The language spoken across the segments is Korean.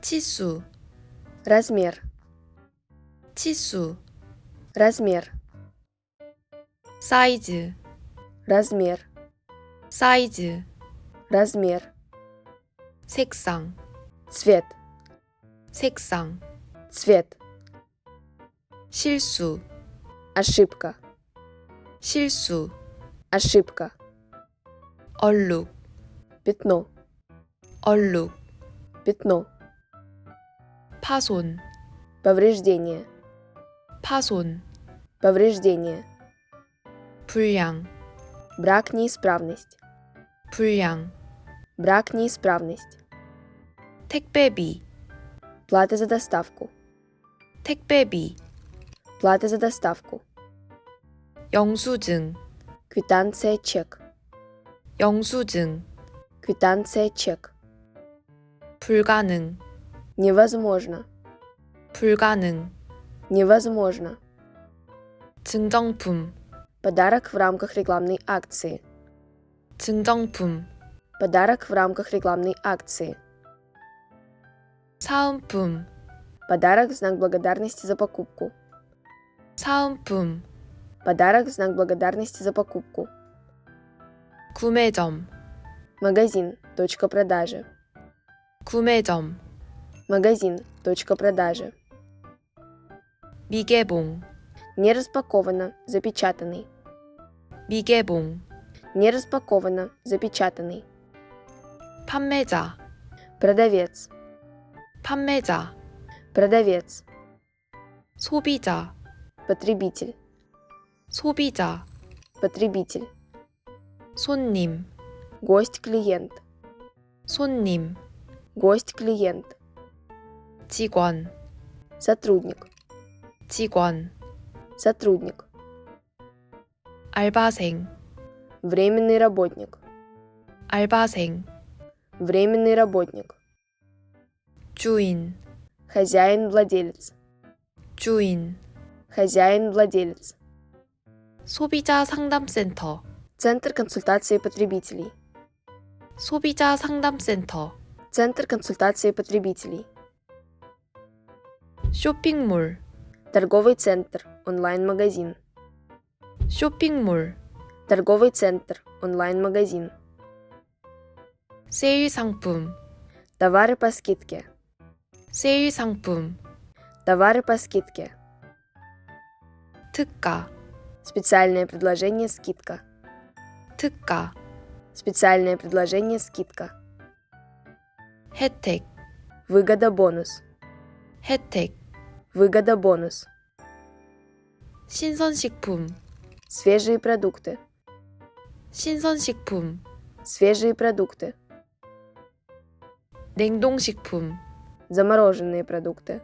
치수, размер, 치수, размер, 사이즈, размер, 사이즈, размер, 색상, цвет, 색상, цвет, 실수, ошибка, 실수, ошибка, 얼룩, пятно, 얼룩, пятно, 파손, повреждение, 파손, повреждение, 불량, брак неисправность, 불량, брак неисправность, 택배비, плата за доставку, 택배비, плата за доставку, 영수증, квитанция чек, 영수증, квитанция чек, 불가능, невозможно, 불가능, невозможно, 증정품, подарок в рамках рекламной акции, 증정품, подарок в рамках рекламной акции, 사은품, подарок в знак благодарности за покупку, 사은품, подарок в знак благодарности за покупку, 구매점, магазин, точка продажи, 구매점, магазин, точка продажи, 미개봉, не распаковано, запечатанный, 미개봉, не распаковано, запечатанный, 판매자, продавец, 판매자, продавец, 소비자, потребитель, 소비자, потребитель, 손님, гость, клиент, 손님, гость, клиент, 직원, сотрудник, 직원, сотрудник, 알바생, временный работник, 알바생, временный работник, 주인, хозяин, владелец, 주인, хозяин, владелец, 소비자 상담센터, центр консультации потребителей, 소비자 상담센터, центр консультации потребителей, 쇼핑몰, торговый центр, онлайн-магазин, 쇼핑몰, торговый центр, онлайн-магазин, 세일 상품, товары по скидке, 세일 상품, товары по скидке, 특가, специальное предложение скидка, 특가, специальное предложение скидка, 혜택, выгода бонус, 혜택, выгода бонус, 신선식품, свежие продукты, 신선식품, свежие продукты, 냉동식품, замороженные продукты,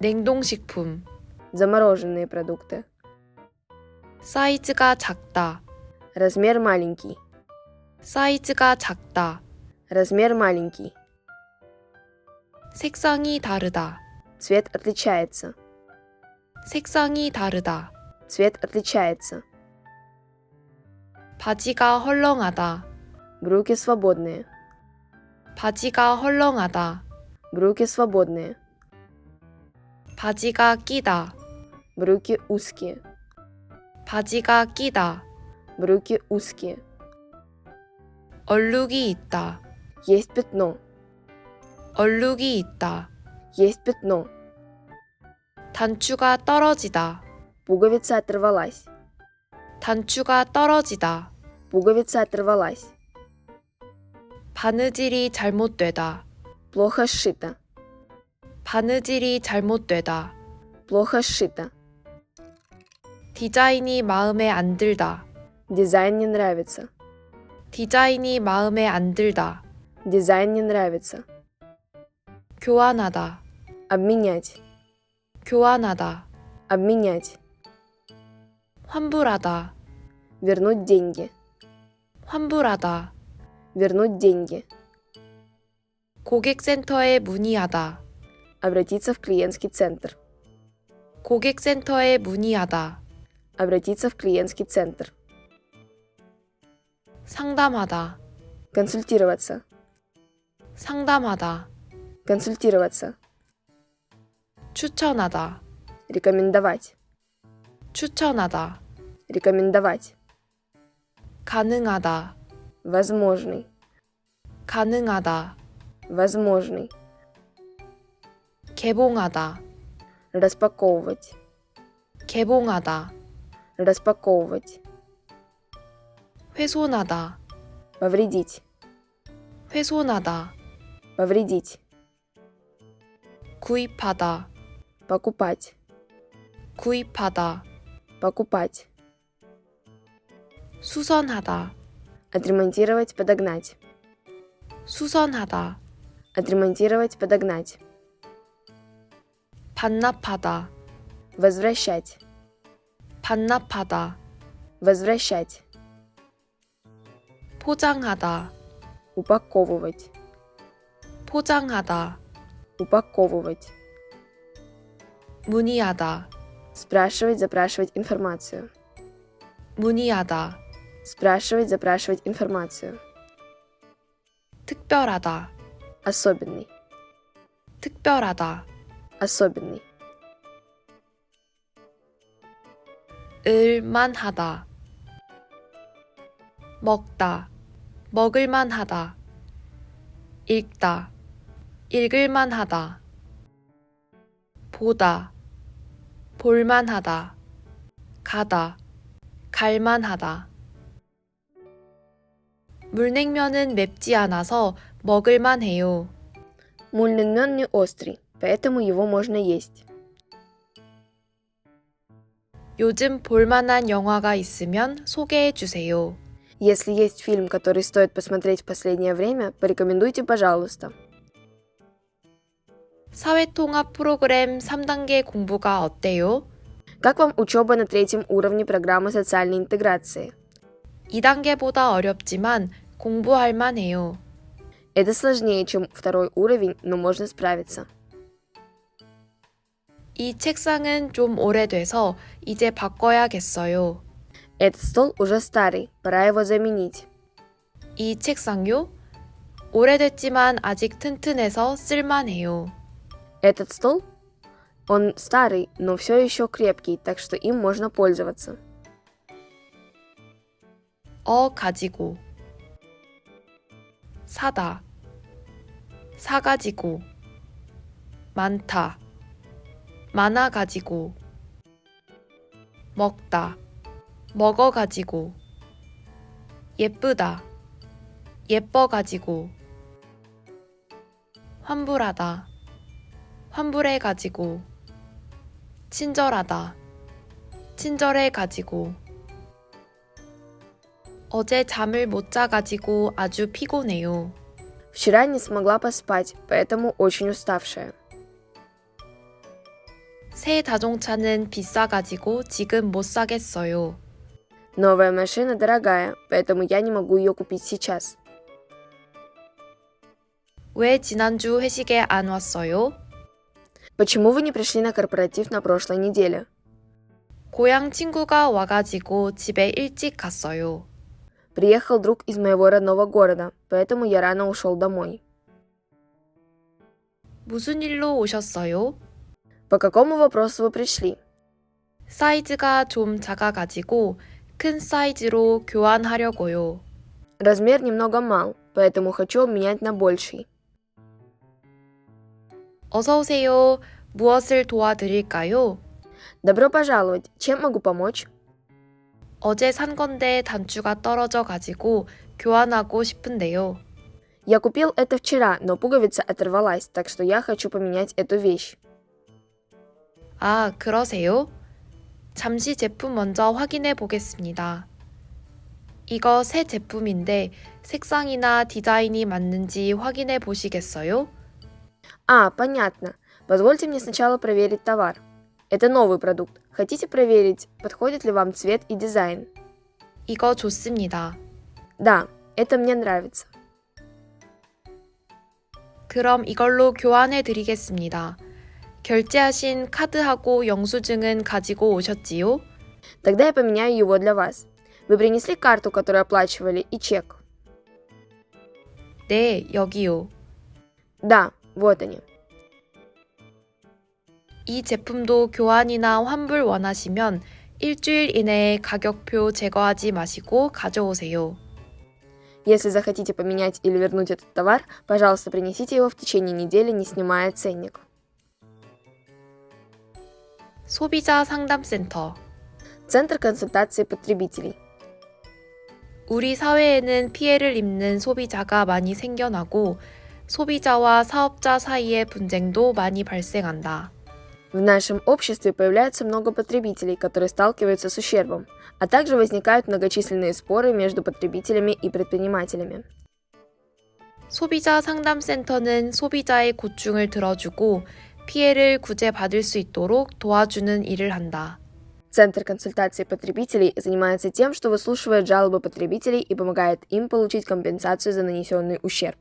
냉동식품, замороженные продукты, 사이즈가 작다, размер маленький, 사이즈가 작다, размер маленький, 색상이 다르다, цвет отличается, 색상이 다르다, цвет отличается, 바지가 헐렁하다, брюки свободные, 바지가 헐렁하다, брюки свободные, 바지가 끼다, брюки узкие, 바지가 끼다, брюки узкие, 얼룩이 있다, есть пятно, 얼룩이 있다, есть пятно, 단추가 떨어지다, пуговица оторвалась, 단추가 떨어지다, пуговица оторвалась, 바느질이 잘못되다, плохо сшито, 바느질이 잘못되다, плохо сшито, 디자인이 마음에 안 들다, дизайн не нравится, 디자인이 마음에 안 들다, дизайн не нравится, 교환하다, обменять, 교환하다, обменять, 환불하다, вернуть деньги, 환불하다, вернуть деньги, 고객센터에 문의하다, обратиться в клиентский центр, 고객센터에 문의하다, обратиться в клиентский центр, 상담하다, консультироваться, 상담하다, Консультироваться. 추천하다, Рекомендовать. 추천하다, Рекомендовать. 가능하다, Возможный. 가능하다, Возможный. 개봉하다, Распаковывать. 개봉하다, Распаковывать. 훼손하다, Повредить. 훼손하다, Повредить. 구입하다, Покупать. 구입하다, Покупать. 수선하다, Отремонтировать, подогнать. 수선하다, Отремонтировать, подогнать. 반납하다, Возвращать. 반납하다, Возвращать. 포장하다, Упаковывать. 포장하다, Упаковывать. 문의하다, Спрашивать, запрашивать информацию. 문의하다, Спрашивать, запрашивать информацию. 특별하다, Особенный. 특별하다, Особенный. 을만하다, 먹다, 먹을만하다, 읽다, 읽을만하다, 보다, 볼만하다, 가다, 갈만하다. 물냉면은 맵지 않아서 먹을만해요. Мульный мёд не острый, поэтому его можно есть. 요즘 볼만한 영화가 있으면 소개해 주세요. Если есть фильм, который стоит посмотреть в последнее время, порекомендуйте, пожалуйста. 사회통합 프로그램 3단계 공부가 어때요? Как вам учеба на третьем уровне программы социальной интеграции? 2단계보다 어렵지만 공부할 만해요. Это сложнее, чем второй уровень, но можно справиться. 이 책상은 좀 오래돼서 이제 바꿔야겠어요. Этот стол уже старый, пора его заменить. 이 책상요? 오래됐지만 아직 튼튼해서 쓸만해요. Этот стол? Он старый, но все еще крепкий, так что им можно пользоваться. 어 가지고 사다 사가지고 많다 많아 가지고 먹다 먹어 가지고 예쁘다 예뻐 가지고 환불하다 환불해 가지고 친절하다 친절해 가지고 어제 잠을 못 자가지고 아주 피곤해요. Вчера не смогла поспать, поэтому очень уставшая. 새 자동차는 비싸가지고 지금 못 사겠어요. Новая машина дорогая, поэтому я не могу ее купить сейчас. 왜 지난주 회식에 안 왔어요? Почему вы не пришли на корпоратив на прошлой неделе? 고향 친구가 와가지고 집에 일찍 갔어요. Приехал друг из моего родного города, поэтому я рано ушел домой. 무슨 일로 오셨어요? По какому вопросу вы пришли? 사이즈가 좀 작아가지고 큰 사이즈로 교환하려고요. Размер немного мал, поэтому хочу обменять на больший. 어서 오세요. 무엇을 도와드릴까요? Добро пожаловать. Чем могу помочь? 어제 산 건데 단추가 떨어져 가지고 교환하고 싶은데요. Я купил это вчера, но пуговица оторвалась, так что я хочу поменять эту вещь. 아, 그러세요? 잠시 제품 먼저 확인해 보겠습니다. 이거 새 제품인데 색상이나 디자인이 맞는지 확인해 보시겠어요? А, понятно. Позвольте мне сначала проверить товар. Это новый продукт. Хотите проверить, подходит ли вам цвет и дизайн? 이거 좋습니다. Да, это мне нравится. 그럼 이걸로 교환해 드리겠습니다. 결제하신 카드하고 영수증은 가지고 오셨지요? Тогда я поменяю его для вас. Вы принесли карту, которую оплачивали, и чек? 네, 여기요. Да, Вот они. 이 제품도 교환이나 환불 원하시면 일주일 이내에 가격표 제거하지 마시고 가져오세요. Если захотите поменять или вернуть этот товар, пожалуйста, принесите его в течение недели, не снимая ценник. 소비자 상담센터. Центр консультации потребителей. 우리 사회에는 피해를 입는 소비자가 많이 생겨나고 소비자와 사업자 사이의 분쟁도 많이 발생한다. В нашем обществе появляется много потребителей, которые сталкиваются с ущербом, а также возникают многочисленные споры между потребителями и предпринимателями. 소비자 상담센터는 소비자의 고충을 들어주고 피해를 구제받을 수 있도록 도와주는 일을 한다. Центр консультации потребителей занимается тем, что выслушивает жалобы потребителей и помогает им получить компенсацию за нанесенный ущерб.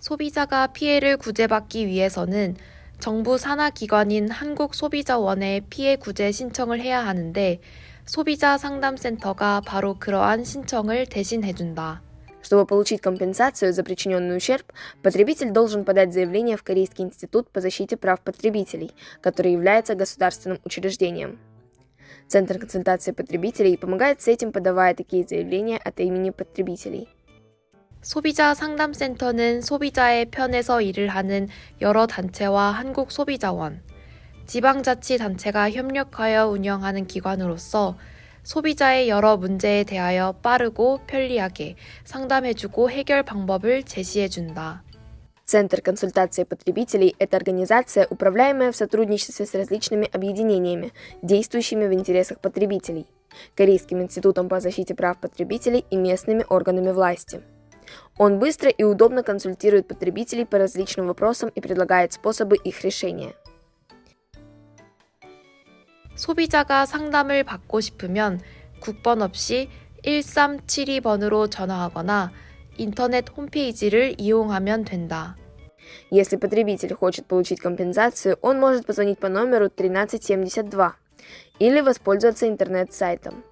소비자가 피해를 구제받기 위해서는 정부 산하기관인 한국소비자원에 피해 구제 신청을 해야 하는데 소비자 상담센터가 바로 그러한 신청을 대신해준다. Чтобы получить компенсацию за причиненный ущерб, потребитель должен подать заявление в Корейский институт по защите прав потребителей, который является государственным учреждением. Центр консультации потребителей помогает с этим, подавая такие заявления от имени потребителей. 소비자 상담센터는 소비자의 편에서 일을 하는 여러 단체와 한국소비자원, 지방자치단체가 협력하여 운영하는 기관으로서 소비자의 여러 문제에 대하여 빠르고 편리하게 상담해주고 해결 방법을 제시해준다. Центр консультации потребителей – это организация, управляемая в сотрудничестве с различными объединениями, действующими в интересах потребителей, Корейским институтом по защите прав потребителей и местными органами власти. Он быстро и удобно консультирует потребителей по различным вопросам и предлагает способы их решения. 소비자가 상담을 받고 싶으면 국번 없이 1372번으로 전화하거나 인터넷 홈페이지를 이용하면 된다. Если потребитель хочет получить компенсацию, он может позвонить по номеру 1372 или воспользоваться интернет-сайтом.